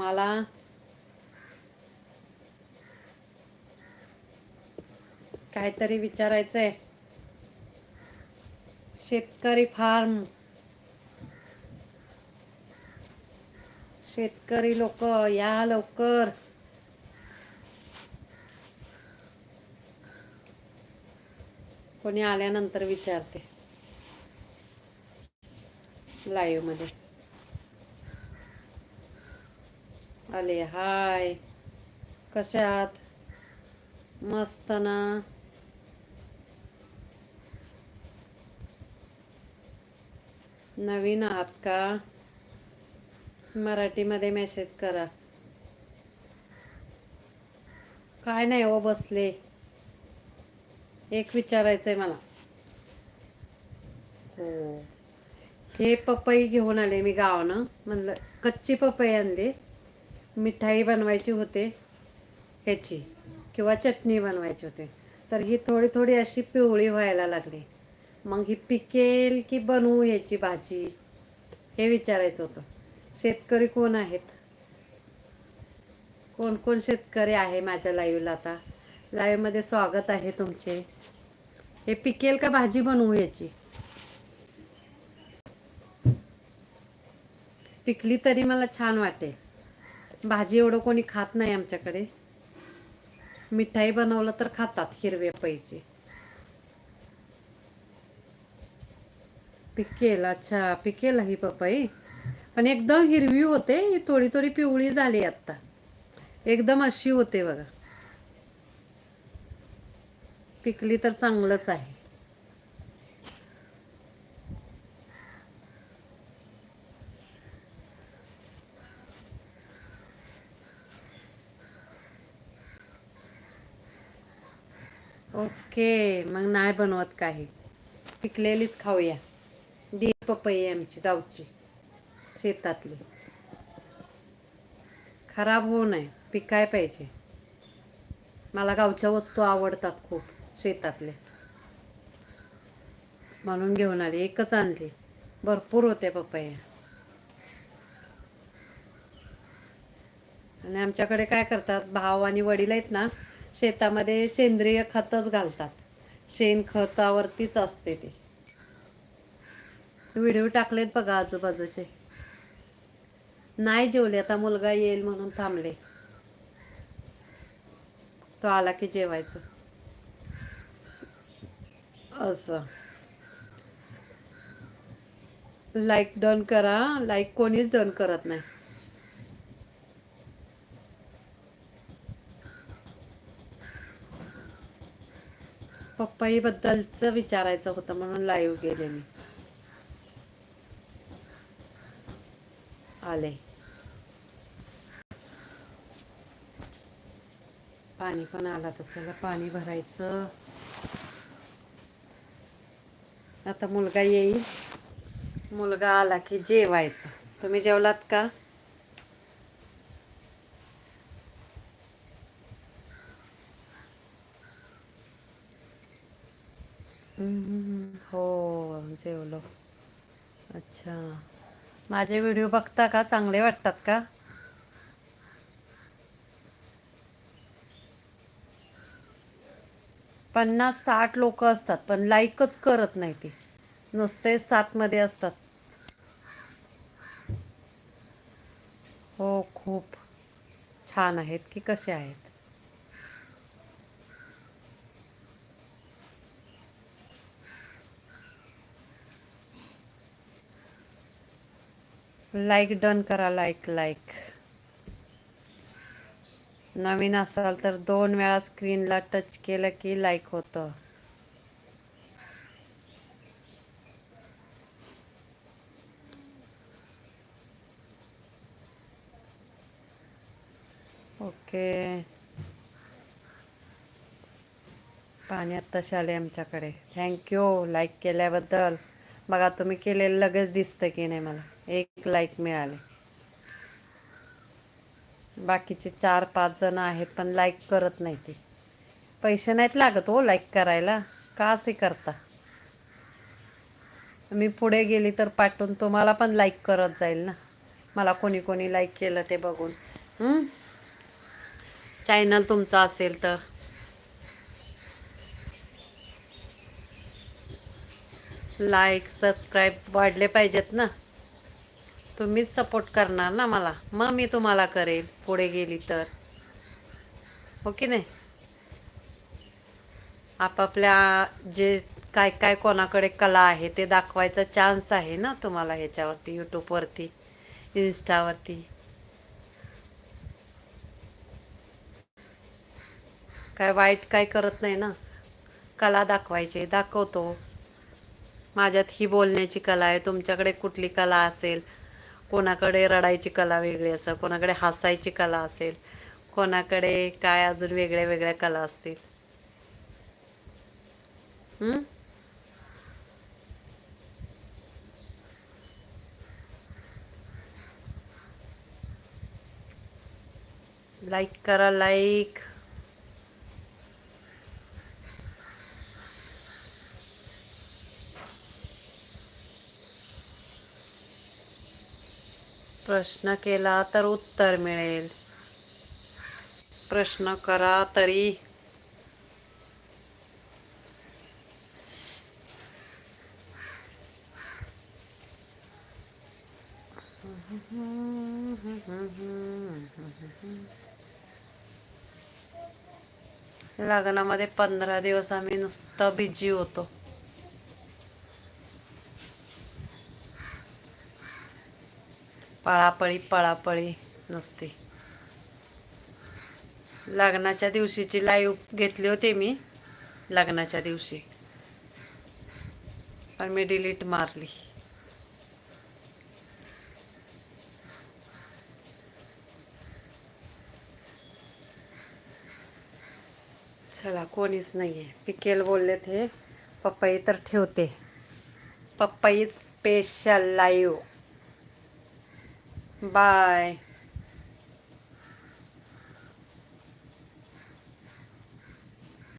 तुम्हाला काहीतरी विचारायचंय. शेतकरी फार्म. शेतकरी लोक या लवकर. कोणी आल्यानंतर विचारते. लाईव्हमध्ये. आले हाय. कशात? मस्त ना नवीन आहात का? मराठीमध्ये मेसेज करा. काय नाही हो बसले. एक विचारायचंय मला. हो. हे पपई घेऊन आले मी गावानं. म्हणलं कच्ची पपई आणली मिठाई बनवायची होते ह्याची किंवा चटणी बनवायची होते. तर ही थोडी थोडी अशी पिवळी व्हायला लागली. मग ही पिकेल की बनवू याची भाजी? हे विचारायचं होतं. शेतकरी कोण आहेत? कोण कोण शेतकरी आहे माझ्या लाईव्हला आता? लाईव्हमध्ये स्वागत आहे तुमचे. हे पिकेल का भाजी बनवू याची पिकली तरी मला छान वाटेल. भाजी एवढं कोणी खात नाही आमच्याकडे. मिठाई बनवलं तर खातात हिरवे पैची पिकेल अच्छा पिकेल ही पपई. पण एकदम हिरवी होते ही थोडी थोडी पिवळी झाली आत्ता एकदम अशी होते बघा. पिकली तर चांगलंच आहे. ओके मग नाही बनवत काही. पिकलेलीच खाऊया. दी पपई आहे आमची गावची. शेतातली. खराब होऊ नये पिकाय पाहिजे. मला गावच्या वस्तू आवडतात खूप शेतातले. म्हणून घेऊन आली एकच आणली. भरपूर होते पपया आणि आमच्याकडे काय करतात भाव आणि वडील आहेत ना शेतामध्ये सेंद्रिय खतच घालतात. शेणखतावरतीच असते ते. व्हिडिओ टाकलेत बघा आजूबाजूचे. नाही जेवले आता मुलगा येईल म्हणून थांबले. तो आला की जेवायचं. असं. लाईक डन करा. लाईक कोणीच डन करत नाही. पप्पाई बद्दलच विचारायचं होतं म्हणून लाईव्ह गेले मी. आले. पाणी पण आला तर चला पाणी भरायचं. आता मुलगा येईल. मुलगा आला की जेवायचं. तुम्ही जेवलात का? हो जेवलो. अच्छा. माझे व्हिडिओ बघता का? चांगले वाटतात का? पन्नास साठ लोक असतात पण लाईकच करत नाही ते. नुसते सातमध्ये असतात. हो खूप छान आहेत की कसे आहेत? लाईक डन करा लाईक लाईक नवीन असाल तर दोन वेळा स्क्रीनला टच केलं की लाईक होतं. ओके पाणी आत्ताशी आले आमच्याकडे. थँक्यू लाईक केल्याबद्दल. बघा तुम्ही केलेलं लगेच दिसतं की नाही मला. एक लाईक मिळाले. बाकीचे चार पाच जण आहेत पण लाईक करत नाही ते. पैसे नाहीत लागत हो लाईक करायला. का असे करता? मी पुढे गेली तर पाठवून तुम्हाला पण लाईक करत जाईल ना. मला कोणी कोणी लाईक केलं ते बघून. चॅनल तुमचा असेल तर. लाईक सबस्क्राईब वाढले पाहिजेत ना. तुम्हीच सपोर्ट करणार ना मला. मग मी तुम्हाला करेल. पुढे गेली तर. हो की नाही? आपापल्या जे काय काय कोणाकडे कला आहे ते दाखवायचा चान्स आहे ना तुम्हाला ह्याच्यावरती यूट्यूबवरती इन्स्टावरती काय वाईट काय करत नाही ना? कला दाखवायची दाखवतो. माझ्यात ही बोलण्याची कला आहे तुमच्याकडे कुठली कला असेल? कोणाकडे रडायची कला वेगळी असेल कोणाकडे हसायची कला असेल कोणाकडे काय अजून वेगळ्या वेगळ्या कला असतील? लाईक करा लाईक प्रश्न केला तर उत्तर मिळेल. प्रश्न करा तरी. लग्नामध्ये पंधरा दिवस आम्ही नुसतं बिझी होतो. पळापळी पळापळी नसते. लग्नाच्या दिवशीची लाईव्ह घेतली होती मी लग्नाच्या दिवशी. पण मी डिलीट मारली. चला कोणीच नाही आहे पिकेल बोललेत हे. पप्पाई तर ठेवते. Pappai special live Bye.